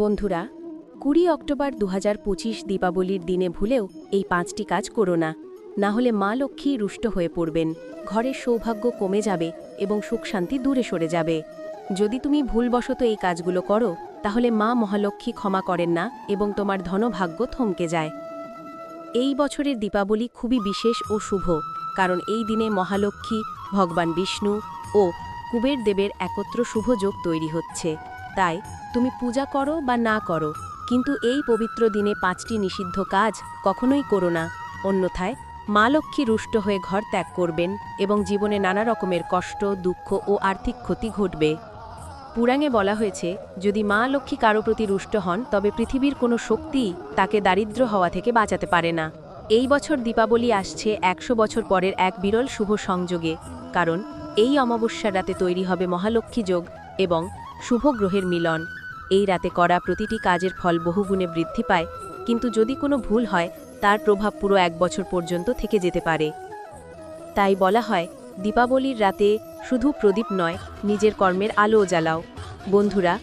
বন্ধুরা, কুড়ি অক্টোবর দু দীপাবলির দিনে ভুলেও এই পাঁচটি কাজ করো না। না হলে মা লক্ষ্মী রুষ্ট হয়ে পড়বেন। ঘরের সৌভাগ্য কমে যাবে এবং সুখ শান্তি দূরে সরে যাবে। যদি তুমি ভুলবশত এই কাজগুলো করো, তাহলে মা মহালক্ষ্মী ক্ষমা করেন না এবং তোমার ধনভাগ্য থমকে যায়। এই বছরের দীপাবলি খুবই বিশেষ ও শুভ, কারণ এই দিনে মহালক্ষ্মী, ভগবান বিষ্ণু ও কুবের দেবের একত্র শুভ যোগ তৈরি হচ্ছে। তাই তুমি পূজা করো বা না করো, কিন্তু এই পবিত্র দিনে পাঁচটি নিষিদ্ধ কাজ কখনোই করো না। অন্যথায়, মা লক্ষ্মী রুষ্ট হয়ে ঘর ত্যাগ করবেন এবং জীবনে নানা রকমের কষ্ট, দুঃখ ও আর্থিক ক্ষতি ঘটবে। পুরাণে বলা হয়েছে, যদি মা লক্ষ্মী কারও প্রতি রুষ্ট হন, তবে পৃথিবীর কোনো শক্তি তাকে দারিদ্র হওয়া থেকে বাঁচাতে পারে না। এই বছর দীপাবলি আসছে একশো বছর পরের এক বিরল শুভ সংযোগে, কারণ এই অমাবস্যার রাতে তৈরি হবে মহালক্ষ্মী যোগ এবং শুভ গ্রহের মিলন। এই রাতে করা প্রতিটি কাজের ফল বহুগুণে বৃদ্ধি পায়, কিন্তু যদি কোনো ভুল হয়, তার প্রভাব পুরো এক বছর পর্যন্ত থেকে যেতে পারে। তাই বলা হয়, দীপাবলির রাতে শুধু প্রদীপ নয়, নিজের কর্মের আলোও জ্বালাও। বন্ধুরা,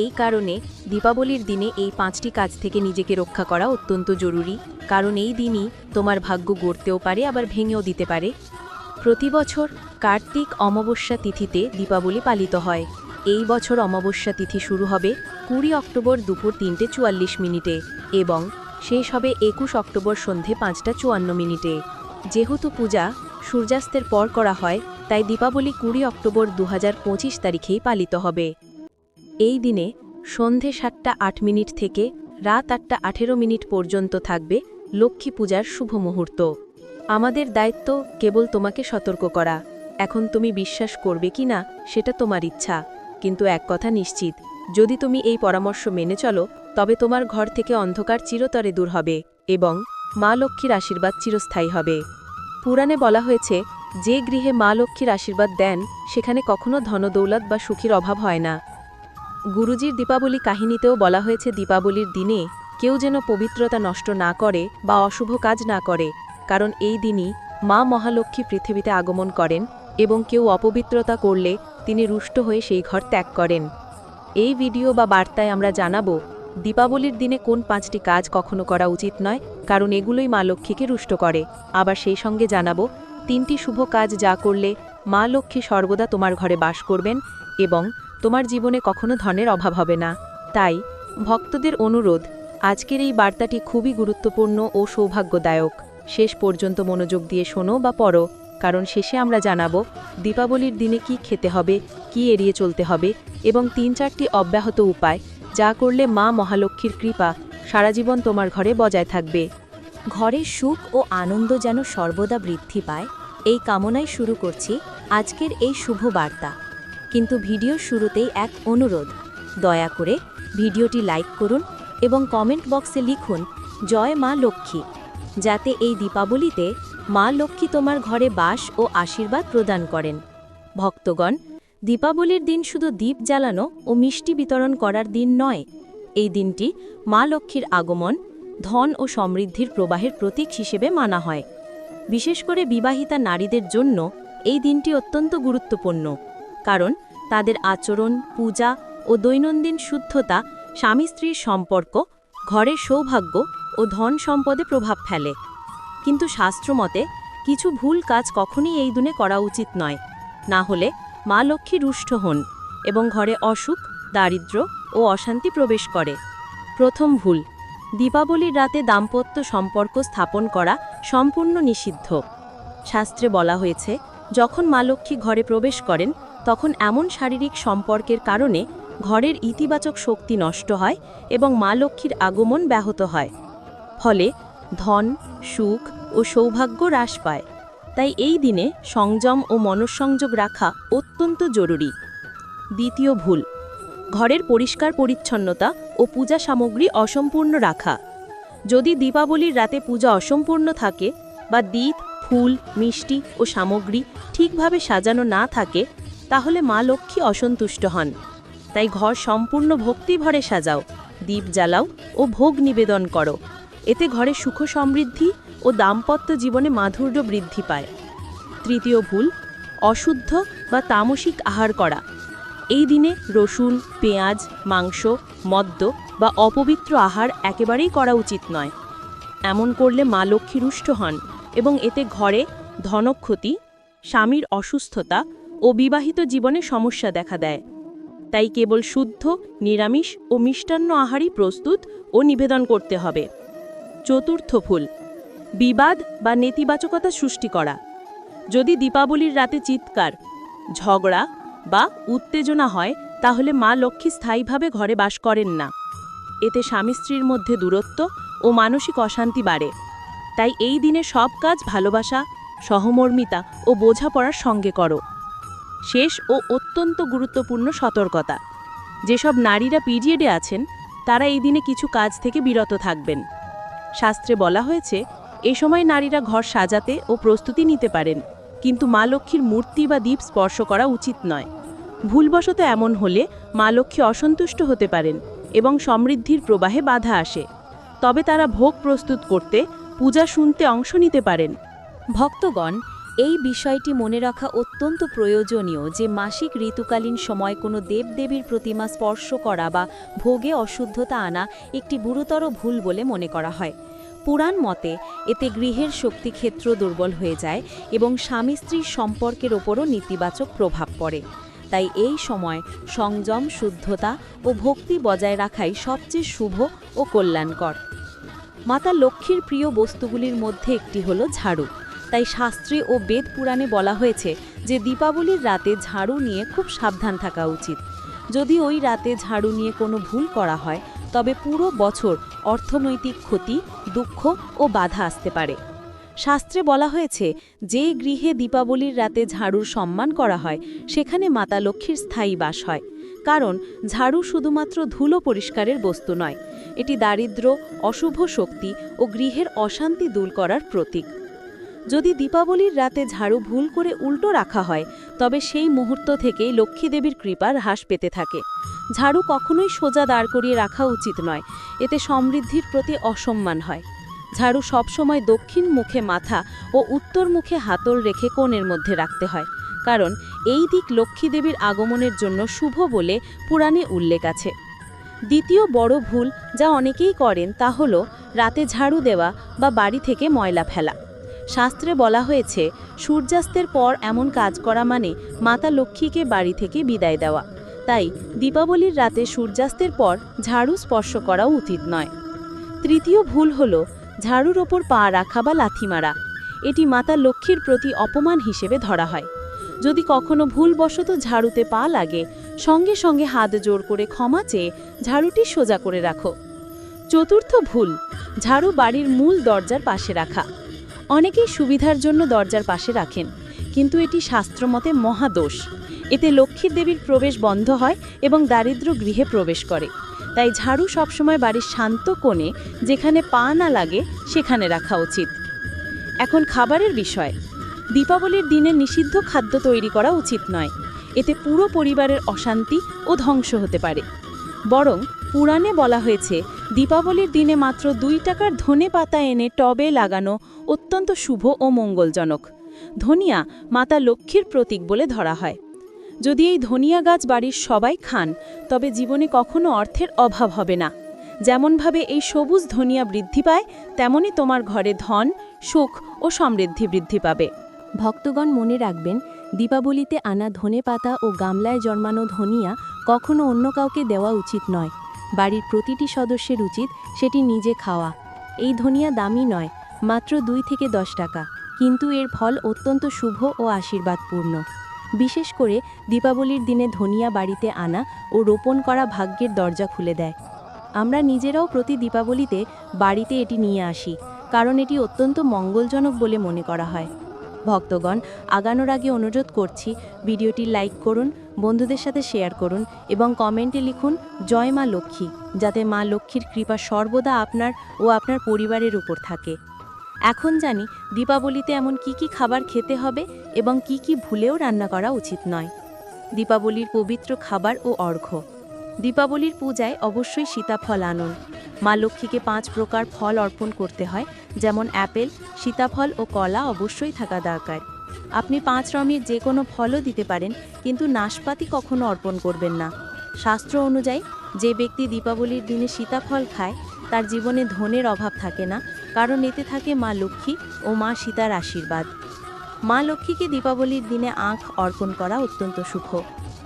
এই কারণে দীপাবলির দিনে এই পাঁচটি কাজ থেকে নিজেকে রক্ষা করা অত্যন্ত জরুরি, কারণ এই দিনই তোমার ভাগ্য গড়তেও পারে, আবার ভেঙেও দিতে পারে। প্রতি বছর কার্তিক অমাবস্যা তিথিতে দীপাবলি পালিত হয়। এই বছর অমাবস্যা তিথি শুরু হবে কুড়ি অক্টোবর দুপুর তিনটে চুয়াল্লিশ মিনিটে এবং শেষ হবে একুশ অক্টোবর সন্ধে পাঁচটা চুয়ান্ন মিনিটে। যেহেতু পূজা সূর্যাস্তের পর করা হয়, তাই দীপাবলি কুড়ি অক্টোবর দু হাজার পঁচিশ তারিখেই পালিত হবে। এই দিনে সন্ধে সাতটা আট মিনিট থেকে রাত আটটা আঠেরো মিনিট পর্যন্ত থাকবে লক্ষ্মী পূজার শুভ মুহূর্ত। আমাদের দায়িত্ব কেবল তোমাকে সতর্ক করা। এখন তুমি বিশ্বাস করবে কি না, সেটা তোমার ইচ্ছা। কিন্তু এক কথা নিশ্চিত যদি তুমি এই পরামর্শ মেনে চলো, তবে তোমার ঘর থেকে অন্ধকার চিরতরে দূর হবে এবং মা লক্ষ্মীর আশীর্বাদ চিরস্থায়ী হবে। পুরাণে বলা হয়েছে, যে গৃহে মা লক্ষ্মীর আশীর্বাদ দেন, সেখানে কখনো ধনদৌলত বা সুখীর অভাব হয় না। গুরুজির দীপাবলি কাহিনীতেও বলা হয়েছে, দীপাবলির দিনে কেউ যেন পবিত্রতা নষ্ট না করে বা অশুভ কাজ না করে, কারণ এই দিনই মা মহালক্ষ্মী পৃথিবীতে আগমন করেন এবং কেউ অপবিত্রতা করলে তিনি রুষ্ট হয়ে সেই ঘর ত্যাগ করেন। এই ভিডিও বা বার্তায় আমরা জানাব, দীপাবলির দিনে কোন পাঁচটি কাজ কখনো করা উচিত নয়, কারণ এগুলোই মা লক্ষ্মীকে রুষ্ট করে। আবার সেই সঙ্গে জানাব, তিনটি শুভ কাজ যা করলে মা লক্ষ্মী সর্বদা তোমার ঘরে বাস করবেন এবং তোমার জীবনে কখনো ধনের অভাব হবে না। তাই ভক্তদের অনুরোধ, আজকের এই বার্তাটি খুবই গুরুত্বপূর্ণ ও সৌভাগ্যদায়ক। শেষ পর্যন্ত মনোযোগ দিয়ে শোনো বা পড়ো। কারণ শেষে আমরা জানাব, দীপাবলির দিনে কি খেতে হবে, কি এড়িয়ে চলতে হবে এবং তিন চারটি অব্যাহত উপায় যা করলে মা মহালক্ষ্মীর কৃপা সারা জীবন তোমার ঘরে বজায় থাকবে। ঘরে সুখ ও আনন্দ যেন সর্বদা বৃদ্ধি পায়, এই কামনায় শুরু করছি আজকের এই শুভ বার্তা। কিন্তু ভিডিওর শুরুতেই এক অনুরোধ, দয়া করে ভিডিওটি লাইক করুন এবং কমেন্ট বক্সে লিখুন, জয় মা লক্ষ্মী, যাতে এই দীপাবলিতে মা লক্ষ্মী তোমার ঘরে বাস ও আশীর্বাদ প্রদান করেন। ভক্তগণ, দীপাবলির দিন শুধু দ্বীপ জ্বালানো ও মিষ্টি বিতরণ করার দিন নয়, এই দিনটি মা লক্ষ্মীর আগমন, ধন ও সমৃদ্ধির প্রবাহের প্রতীক হিসেবে মানা হয়। বিশেষ করে বিবাহিতা নারীদের জন্য এই দিনটি অত্যন্ত গুরুত্বপূর্ণ, কারণ তাদের আচরণ, পূজা ও দৈনন্দিন শুদ্ধতা স্বামী স্ত্রীর সম্পর্ক, ঘরের সৌভাগ্য ও ধন সম্পদে প্রভাব ফেলে। কিন্তু শাস্ত্রমতে কিছু ভুল কাজ কখনই এই দিনে করা উচিত নয়। না হলে মা লক্ষ্মী রুষ্ট হন এবং ঘরে অসুখ, দারিদ্র ও অশান্তি প্রবেশ করে। প্রথম ভুল, দীপাবলির রাতে দাম্পত্য সম্পর্ক স্থাপন করা সম্পূর্ণ নিষিদ্ধ। শাস্ত্রে বলা হয়েছে, যখন মা লক্ষ্মী ঘরে প্রবেশ করেন, তখন এমন শারীরিক সম্পর্কের কারণে ঘরের ইতিবাচক শক্তি নষ্ট হয় এবং মা লক্ষ্মীর আগমন ব্যাহত হয়। ফলে ধন, সুখ ও সৌভাগ্য হ্রাস পায়। তাই এই দিনে সংযম ও মনঃসংযোগ রাখা অত্যন্ত জরুরি। দ্বিতীয় ভুল, ঘরের পরিষ্কার পরিচ্ছন্নতা ও পূজা সামগ্রী অসম্পূর্ণ রাখা। যদি দীপাবলির রাতে পূজা অসম্পূর্ণ থাকে বা দ্বীপ ফুল, মিষ্টি ও সামগ্রী ঠিকভাবে সাজানো না থাকে, তাহলে মা লক্ষ্মী অসন্তুষ্ট হন। তাই ঘর সম্পূর্ণ ভক্তিভরে সাজাও দ্বীপ জ্বালাও ও ভোগ নিবেদন করো। এতে ঘরে সুখ সমৃদ্ধি ও দাম্পত্য জীবনে মাধুর্য বৃদ্ধি পায়। তৃতীয় ভুল, অশুদ্ধ বা তামসিক আহার করা। এই দিনে রসুন, পেঁয়াজ, মাংস, মদ্য বা অপবিত্র আহার একেবারেই করা উচিত নয়। এমন করলে মা লক্ষ্মী রুষ্ট হন এবং এতে ঘরে ধনক্ষতি, স্বামীর অসুস্থতা ও বিবাহিত জীবনে সমস্যা দেখা দেয়। তাই কেবল শুদ্ধ, নিরামিষ ও মিষ্টান্ন আহারই প্রস্তুত ও নিবেদন করতে হবে। চতুর্থ ফুল। বিবাদ বা নেতিবাচকতা সৃষ্টি করা। যদি দীপাবলির রাতে চিৎকার, ঝগড়া বা উত্তেজনা হয়, তাহলে মা লক্ষ্মী স্থায়ীভাবে ঘরে বাস করেন না। এতে স্বামী স্ত্রীর মধ্যে দূরত্ব ও মানসিক অশান্তি বাড়ে। তাই এই দিনে সব কাজ ভালোবাসা, সহমর্মিতা ও বোঝাপড়ার সঙ্গে করো। শেষ ও অত্যন্ত গুরুত্বপূর্ণ সতর্কতা। যেসব নারীরা পিরিয়ডে আছেন, তারা এই দিনে কিছু কাজ থেকে বিরত থাকবেন। শাস্ত্রে বলা হয়েছে, এ সময় নারীরা ঘর সাজাতে ও প্রস্তুতি নিতে পারেন, কিন্তু মা লক্ষ্মীর মূর্তি বা দ্বীপ স্পর্শ করা উচিত নয়। ভুলবশত এমন হলে মা লক্ষ্মী অসন্তুষ্ট হতে পারেন এবং সমৃদ্ধির প্রবাহে বাধা আসে। তবে তারা ভোগ প্রস্তুত করতে, পূজা শুনতে অংশ নিতে পারেন। ভক্তগণ এই বিষয়টি মনে রাখা অত্যন্ত প্রয়োজনীয় যে মাসিক ঋতুকালীন সময় কোনো দেবদেবীর প্রতিমা স্পর্শ করা বা ভোগে অশুদ্ধতা আনা একটি গুরুতর ভুল বলে মনে করা হয়। পুরাণ মতে এতে গৃহের শক্তিক্ষেত্র দুর্বল হয়ে যায় এবং স্বামী স্ত্রীর সম্পর্কের ওপরও নেতিবাচক প্রভাব পড়ে। তাই এই সময় সংযম, শুদ্ধতা ও ভক্তি বজায় রাখাই সবচেয়ে শুভ ও কল্যাণকর। মাতা লক্ষ্মীর প্রিয় বস্তুগুলির মধ্যে একটি হলো ঝাড়ু। তাই শাস্ত্রে ও বেদ পুরাণে বলা হয়েছে যে দীপাবলির রাতে ঝাড়ু নিয়ে খুব সাবধান থাকা উচিত। যদি ওই রাতে ঝাড়ু নিয়ে কোনো ভুল করা হয়, তবে পুরো বছর অর্থনৈতিক ক্ষতি, দুঃখ ও বাধা আসতে পারে। শাস্ত্রে বলা হয়েছে, যে গৃহে দীপাবলির রাতে ঝাড়ুর সম্মান করা হয়, সেখানে মাতা লক্ষ্মীর স্থায়ী বাস হয়। কারণ, ঝাড়ু শুধুমাত্র ধুলো পরিষ্কারের বস্তু নয়, এটি দারিদ্র অশুভ শক্তি ও গৃহের অশান্তি দূর করার প্রতীক। যদি দীপাবলির রাতে ঝাড়ু ভুল করে উল্টো রাখা হয়, তবে সেই মুহূর্ত থেকেই লক্ষ্মী দেবীর কৃপার হ্রাস পেতে থাকে। ঝাড়ু কখনোই সোজা দাঁড় করিয়ে রাখা উচিত নয়, এতে সমৃদ্ধির প্রতি অসম্মান হয়। ঝাড়ু সবসময় দক্ষিণ মুখে মাথা ও উত্তর মুখে হাতল রেখে কোণের মধ্যে রাখতে হয়, কারণ এই দিক লক্ষ্মী দেবীর আগমনের জন্য শুভ বলে পুরাণে উল্লেখ আছে। দ্বিতীয় বড় ভুল যা অনেকেই করেন তা হল রাতে ঝাড়ু দেওয়া বা বাড়ি থেকে ময়লা ফেলা। শাস্ত্রে বলা হয়েছে, সূর্যাস্তের পর এমন কাজ করা মানে মাতা লক্ষ্মীকে বাড়ি থেকে বিদায় দেওয়া। তাই দীপাবলির রাতে সূর্যাস্তের পর ঝাড়ু স্পর্শ করা উচিত নয়। তৃতীয় ভুল হল ঝাড়ুর ওপর পা রাখা বা লাথি মারা। এটি মাতা লক্ষ্মীর প্রতি অপমান হিসেবে ধরা হয়। যদি কখনো ভুলবশত ঝাড়ুতে পা লাগে, সঙ্গে সঙ্গে হাত জোর করে ক্ষমা চেয়ে ঝাড়ুটি সোজা করে রাখো। চতুর্থ ভুল, ঝাড়ু বাড়ির মূল দরজার পাশে রাখা। অনেকেই সুবিধার জন্য দরজার পাশে রাখেন, কিন্তু এটি শাস্ত্রমতে মহাদোষ। এতে লক্ষ্মীর দেবীর প্রবেশ বন্ধ হয় এবং দারিদ্র গৃহে প্রবেশ করে। তাই ঝাড়ু সবসময় বাড়ির শান্ত কোণে, যেখানে পা না লাগে, সেখানে রাখা উচিত। এখন খাবারের বিষয়। দীপাবলির দিনে নিষিদ্ধ খাদ্য তৈরি করা উচিত নয়। এতে পুরো পরিবারের অশান্তি ও ধ্বংস হতে পারে। বরং পুরাণে বলা হয়েছে, দীপাবলির দিনে মাত্র দুই টাকার ধনে পাতা এনে টবে লাগানো অত্যন্ত শুভ ও মঙ্গলজনক। ধনিয়া মাতা লক্ষ্মীর প্রতীক বলে ধরা হয়। যদি এই ধনিয়া গাছ বাড়ির সবাই খান, তবে জীবনে কখনো অর্থের অভাব হবে না। যেমনভাবে এই সবুজ ধনিয়া বৃদ্ধি পায় তেমনি তোমার ঘরে ধন, সুখ ও সমৃদ্ধি বৃদ্ধি পাবে। ভক্তগণ মনে রাখবেন, দীপাবলিতে আনা ধনে পাতা ও গামলায় জন্মানো ধনিয়া কখনো অন্য কাউকে দেওয়া উচিত নয়। বাড়ির প্রতিটি সদস্যের উচিত সেটি নিজে খাওয়া। এই ধনিয়া দামি নয়, মাত্র দুই থেকে দশ টাকা। কিন্তু এর ফল অত্যন্ত শুভ ও আশীর্বাদপূর্ণ। বিশেষ করে দীপাবলির দিনে ধনিয়া বাড়িতে আনা ও রোপণ করা ভাগ্যের দরজা খুলে দেয়। আমরা নিজেরাও প্রতি দীপাবলিতে বাড়িতে এটি নিয়ে আসি, কারণ এটি অত্যন্ত মঙ্গলজনক বলে মনে করা হয়। ভক্তগণ, আগানোর আগে অনুরোধ করছি, ভিডিওটি লাইক করুন, বন্ধুদের সাথে শেয়ার করুন এবং কমেন্টে লিখুন, জয় মা লক্ষ্মী যাতে মা লক্ষ্মীর কৃপা সর্বদা আপনার ও আপনার পরিবারের উপর থাকে। এখন জানি, দীপাবলিতে এমন কি কি খাবার খেতে হবে এবং কি কি ভুলেও রান্না করা উচিত নয়। দীপাবলির পবিত্র খাবার ও অর্ঘ্য। দীপাবলির পূজায় অবশ্যই সীতাফল আনুন। মা লক্ষ্মীকে পাঁচ প্রকার ফল অর্পণ করতে হয়, যেমন অ্যাপেল, সীতাফল ও কলা অবশ্যই থাকা দরকার। আপনি পাঁচ রমের যে কোনো ফলও দিতে পারেন, কিন্তু নাশপাতি কখনো অর্পণ করবেন না। শাস্ত্র অনুযায়ী, যে ব্যক্তি দীপাবলির দিনে সীতাফল খায়, তার জীবনে ধনের অভাব থাকে না, কারণ এতে থাকে মা লক্ষ্মী ও মা সীতার আশীর্বাদ। মা লক্ষ্মীকে দীপাবলির দিনে আখ অর্পণ করা অত্যন্ত সুখ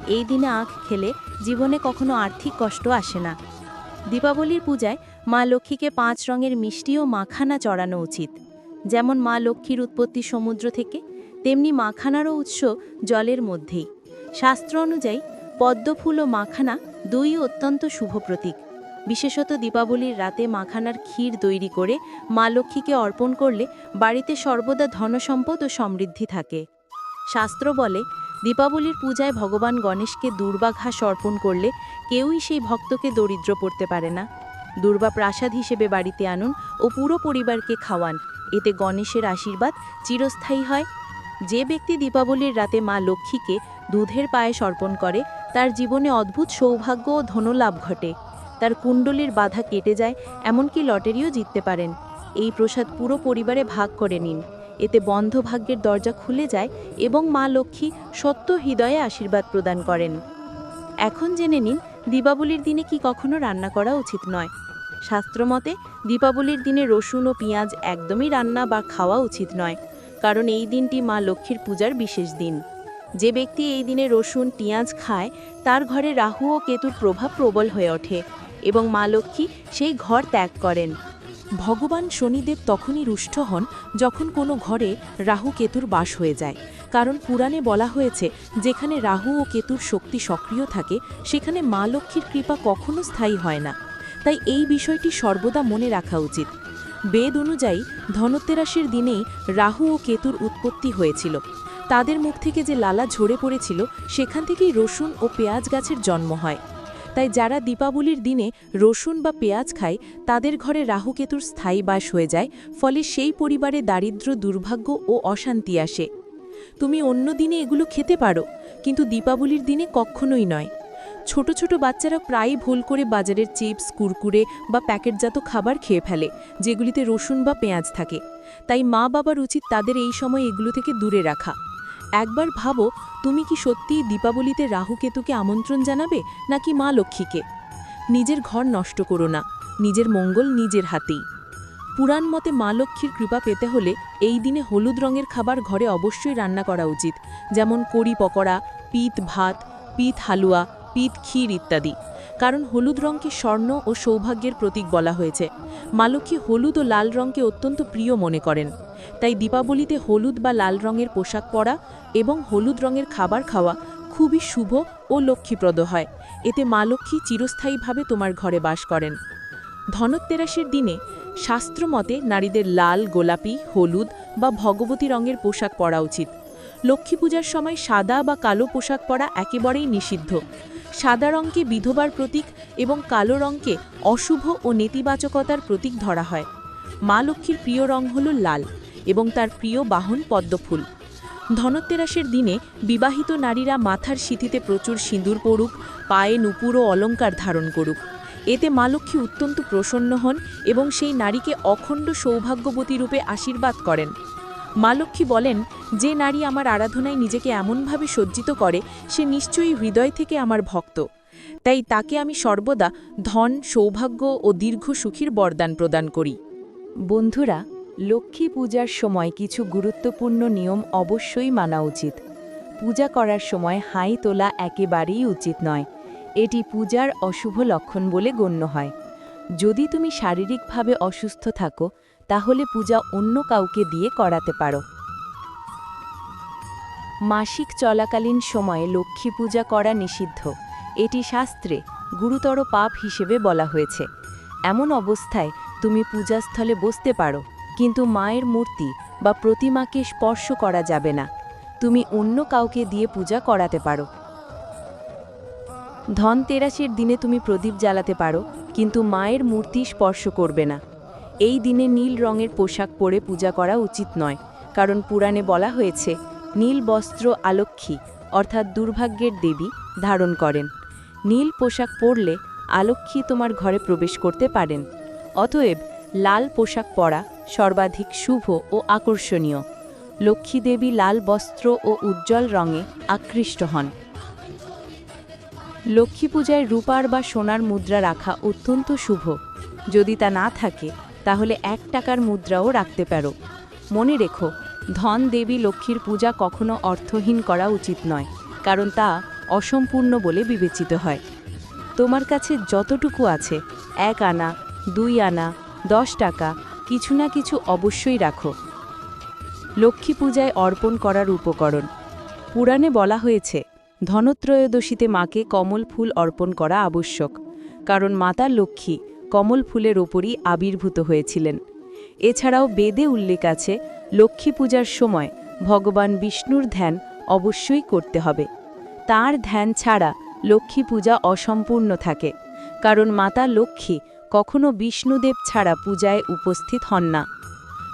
এই দিনে আখ খেলে জীবনে কখনো আর্থিক কষ্ট আসে না। দীপাবলির পূজায় মা লক্ষ্মীকে পাঁচ রঙের মিষ্টি ও মাখানা চড়ানো উচিত। যেমন মা লক্ষ্মীর উৎপত্তি সমুদ্র থেকে, তেমনি মাখানারও উৎস জলের মধ্যেই। শাস্ত্র অনুযায়ী পদ্মফুল ও মাখানা দুই অত্যন্ত শুভ প্রতীক। বিশেষত দীপাবলির রাতে মাখানার ক্ষীর তৈরি করে মা লক্ষ্মীকে অর্পণ করলে বাড়িতে সর্বদা ধনসম্পদ ও সমৃদ্ধি থাকে। শাস্ত্র বলে দীপাবলির পূজায় ভগবান গণেশকে দুর্বা ঘাস অর্পণ করলে কেউই সেই ভক্তকে দরিদ্র পড়তে পারে না। দুর্বা প্রাসাদ হিসেবে বাড়িতে আনুন ও পুরো পরিবারকে খাওয়ান। এতে গণেশের আশীর্বাদ চিরস্থায়ী হয়। যে ব্যক্তি দীপাবলির রাতে মা লক্ষ্মীকে দুধের পায়ে অর্পণ করে, তার জীবনে অদ্ভুত সৌভাগ্য ও ধনলাভ ঘটে। তার কুণ্ডলীর বাধা কেটে যায়, এমনকি লটারিও জিততে পারেন। এই প্রসাদ পুরো পরিবারে ভাগ করে নিন। এতে বন্ধ ভাগ্যের দরজা খুলে যায় এবং মা লক্ষ্মী সত্য হৃদয়ে আশীর্বাদ প্রদান করেন। এখন জেনে নিন, দীপাবলির দিনে কি কখনো রান্না করা উচিত নয়। শাস্ত্রমতে, দীপাবলির দিনে রসুন ও পেঁয়াজ একদমই রান্না বা খাওয়া উচিত নয়, কারণ এই দিনটি মা লক্ষ্মীর পূজার বিশেষ দিন। যে ব্যক্তি এই দিনে রসুন, পেঁয়াজ খায়, তার ঘরে রাহু ও কেতুর প্রভাব প্রবল হয়ে ওঠে এবং মা লক্ষ্মী সেই ঘর ত্যাগ করেন। ভগবান শনিদেব তখনই রুষ্ট হন যখন কোনো ঘরে রাহু কেতুর বাস হয়ে যায়। কারণ পুরাণে বলা হয়েছে, যেখানে রাহু ও কেতুর শক্তি সক্রিয় থাকে, সেখানে মা লক্ষ্মীর কৃপা কখনো স্থায়ী হয় না। তাই এই বিষয়টি সর্বদা মনে রাখা উচিত। বেদ অনুযায়ী, ধনতেরাসের দিনেই রাহু ও কেতুর উৎপত্তি হয়েছিল। তাদের মুখ থেকে যে লালা ঝরে পড়েছিল, সেখান থেকেই রসুন ও পেঁয়াজ গাছের জন্ম হয়। তাই যারা দীপাবলির দিনে রসুন বা পেঁয়াজ খায়, তাদের ঘরে রাহুকেতুর স্থায়ী বাস হয়ে যায়, ফলে সেই পরিবারে দারিদ্র্য, দুর্ভাগ্য ও অশান্তি আসে। তুমি অন্য দিনে এগুলো খেতে পারো, কিন্তু দীপাবলির দিনে কখনোই নয়। ছোট ছোট বাচ্চারা প্রায়ই ভুল করে বাজারের চিপস, কুরকুরে বা প্যাকেটজাত খাবার খেয়ে ফেলে, যেগুলিতে রসুন বা পেঁয়াজ থাকে। তাই মা বাবার উচিত তাদের এই সময় এগুলো থেকে দূরে রাখা। একবার ভাবো, তুমি কি সত্যিই দীপাবলিতে রাহুকেতুকে আমন্ত্রণ জানাবে, নাকি মা লক্ষ্মীকে? নিজের ঘর নষ্ট করো না, নিজের মঙ্গল নিজের হাতেই। পুরাণ মতে মা লক্ষ্মীর কৃপা পেতে হলে এই দিনে হলুদ রঙের খাবার ঘরে অবশ্যই রান্না করা উচিত, যেমন কড়ি পকোড়া পিত ভাত পিত হালুয়া পিত ক্ষীর ইত্যাদি। কারণ হলুদ রঙকে স্বর্ণ ও সৌভাগ্যের প্রতীক বলা হয়েছে। মা লক্ষ্মী হলুদ ও লাল রঙকে অত্যন্ত প্রিয় মনে করেন। তাই দীপাবলিতে হলুদ বা লাল রঙের পোশাক পরা এবং হলুদ রঙের খাবার খাওয়া খুবই শুভ ও লক্ষ্মীপ্রদ হয়। এতে মা লক্ষ্মী চিরস্থায়ীভাবে তোমার ঘরে বাস করেন। ধনতেরাসের দিনে শাস্ত্রমতে নারীদের লাল, গোলাপি, হলুদ বা ভগবতী রঙের পোশাক পরা উচিত। লক্ষ্মী পূজার সময় সাদা বা কালো পোশাক পরা একেবারেই নিষিদ্ধ। সাদা রঙকে বিধবার প্রতীক এবং কালো রঙকে অশুভ ও নেতিবাচকতার প্রতীক ধরা হয়। মা লক্ষ্মীর প্রিয় রং হল লাল। এবং তার প্রিয় বাহন পদ্মফুল। ধনতেরাসের দিনে বিবাহিত নারীরা মাথার সিঁথিতে প্রচুর সিঁদুর পড়ুক পায়ে নুপুর ও অলঙ্কার ধারণ করুক। এতে মা লক্ষ্মী অত্যন্ত প্রসন্ন হন এবং সেই নারীকে অখণ্ড সৌভাগ্যবতী রূপে আশীর্বাদ করেন। মা লক্ষ্মী বলেন, যে নারী আমার আরাধনায় নিজেকে এমনভাবে সজ্জিত করে, সে নিশ্চয়ই হৃদয় থেকে আমার ভক্ত। তাই তাকে আমি সর্বদা ধন, সৌভাগ্য ও দীর্ঘ সুখীর বরদান প্রদান করি। বন্ধুরা লক্ষ্মী পূজার সময় কিছু গুরুত্বপূর্ণ নিয়ম অবশ্যই মানা উচিত। পূজা করার সময় হাই তোলা একেবারেই উচিত নয়। এটি পূজার অশুভ লক্ষণ বলে গণ্য হয়। যদি তুমি শারীরিকভাবে অসুস্থ থাকো, তাহলে পূজা অন্য কাউকে দিয়ে করাতে পারো। মাসিক চলাকালীন সময়ে লক্ষ্মী পূজা করা নিষিদ্ধ। এটি শাস্ত্রে গুরুতর পাপ হিসেবে বলা হয়েছে। এমন অবস্থায় তুমি পূজাস্থলে বসতে পারো। কিন্তু মায়ের মূর্তি বা প্রতিমাকে স্পর্শ করা যাবে না। তুমি অন্য কাউকে দিয়ে পূজা করাতে পারো। ধনতেরাসের দিনে তুমি প্রদীপ জ্বালাতে পারো, কিন্তু মায়ের মূর্তি স্পর্শ করবে না। এই দিনে নীল রঙের পোশাক পরে পূজা করা উচিত নয়, কারণ পুরাণে বলা হয়েছে, নীল বস্ত্র আলক্ষী অর্থাৎ দুর্ভাগ্যের দেবী, ধারণ করেন। নীল পোশাক পরলে আলক্ষী তোমার ঘরে প্রবেশ করতে পারেন। অতএব লাল পোশাক পরা, সর্বাধিক শুভ ও আকর্ষণীয়। লক্ষ্মী দেবী লাল বস্ত্র ও উজ্জ্বল রঙে আকৃষ্ট হন। লক্ষ্মী পূজায় রূপার বা সোনার মুদ্রা রাখা অত্যন্ত শুভ। যদি তা না থাকে, তাহলে এক টাকার মুদ্রাও রাখতে পারো। মনে রেখো, ধন দেবী লক্ষ্মীর পূজা কখনো অর্থহীন করা উচিত নয়, কারণ তা অসম্পূর্ণ বলে বিবেচিত হয়। তোমার কাছে যতটুকু আছে, এক আনা, দুই আনা দশ টাকা, কিছু না কিছু অবশ্যই রাখো। লক্ষ্মী পূজায় অর্পণ করার উপকরণ। পুরাণে বলা হয়েছে, ধনত্রয়োদশীতে মাকে কমল ফুল অর্পণ করা আবশ্যক, কারণ মাতা লক্ষ্মী কমল ফুলের ওপরই আবির্ভূত হয়েছিলেন। এছাড়াও বেদে উল্লেখ আছে, লক্ষ্মী পূজার সময় ভগবান বিষ্ণুর ধ্যান অবশ্যই করতে হবে। তার ধ্যান ছাড়া লক্ষ্মী পূজা অসম্পূর্ণ থাকে, কারণ মাতা লক্ষ্মী কখনো বিষ্ণুদেব ছাড়া পূজায় উপস্থিত হন না।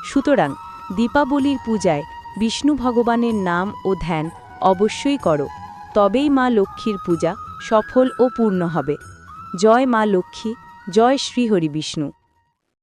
সুতরাং দীপাবলির পূজায় বিষ্ণু ভগবানের নাম ও ধ্যান অবশ্যই করো, তবেই মা লক্ষ্মীর পূজা সফল ও পূর্ণ হবে। জয় মা লক্ষ্মী, জয় শ্রীহরি বিষ্ণু।